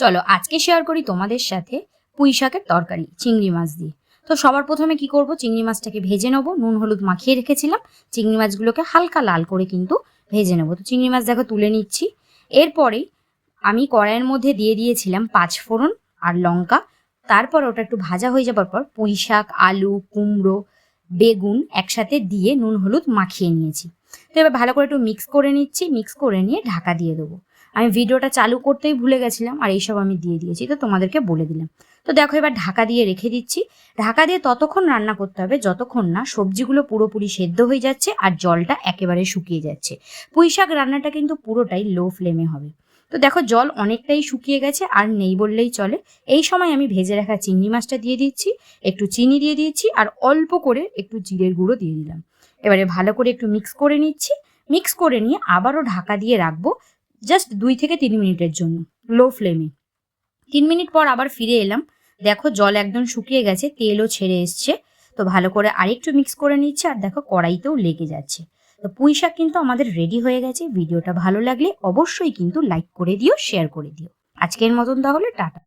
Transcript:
চলো, আজকে শেয়ার করি তোমাদের সাথে পুঁই শাকের তরকারি, চিংড়ি মাছ দিয়ে। তো সবার প্রথমে কি করব? চিংড়ি মাছটাকে ভেজে নেব। নুন, হলুদ মাখিয়ে রেখেছিলাম। চিংড়ি মাছগুলোকে হালকা লাল করে কিন্তু ভেজে নেব। তো চিংড়ি মাছ দেখো তুলে নিচ্ছি। এরপরেই আমি কড়াইয়ের মধ্যে দিয়ে দিয়েছিলাম পাঁচ ফোড়ন আর লঙ্কা। তারপর ওটা একটু ভাজা হয়ে যাবার পর পুঁই শাক, আলু, কুমড়ো, বেগুন একসাথে দিয়ে নুন, হলুদ মাখিয়ে নিয়েছি। তো এবার ভালো করে একটু মিক্স করে নিচ্ছি। মিক্স করে নিয়ে ঢাকা দিয়ে দেবো। আমি ভিডিওটা চালু করতেই ভুলে গেছিলাম আর এইসব আমি দিয়ে দিয়েছি তো তোমাদেরকে বলে দিলাম। তো দেখো এবার ঢাকা দিয়ে রেখে দিচ্ছি। ঢাকা দিয়ে ততক্ষণ রান্না করতে হবে, যতক্ষণ না সবজিগুলো পুরোপুরি সেদ্ধ হয়ে যাচ্ছে আর জলটা একেবারে শুকিয়ে যাচ্ছে। পুঁই শাক রান্নাটা কিন্তু পুরোটাই লো ফ্লেমে হবে। তো দেখো জল অনেকটাই শুকিয়ে গেছে আর নেই বললেই চলে। এই সময় আমি ভেজে রাখা চিংড়ি মাছটা দিয়ে দিচ্ছি, একটু চিনি দিয়ে দিচ্ছি আর অল্প করে একটু জিরের গুঁড়ো দিয়ে দিলাম। এবারে ভালো করে একটু মিক্স করে নিচ্ছি। মিক্স করে নিয়ে আবারও ঢাকা দিয়ে রাখব। জাস্ট দুই থেকে তিন মিনিটের জন্য লো ফ্লেমে তিন মিনিট পর আবার ফিরে এলাম। দেখো জল একদম শুকিয়ে গেছে, তেলও ছেড়ে এসছে। তো ভালো করে আরেকটু মিক্স করে নিচ্ছে আর দেখো কড়াইতেও লেগে যাচ্ছে। তো পুঁই শাক কিন্তু আমাদের রেডি হয়ে গেছে। ভিডিওটা ভালো লাগলে অবশ্যই কিন্তু লাইক করে দিও শেয়ার করে দিও। আজকের মতন তাহলে, টাটা।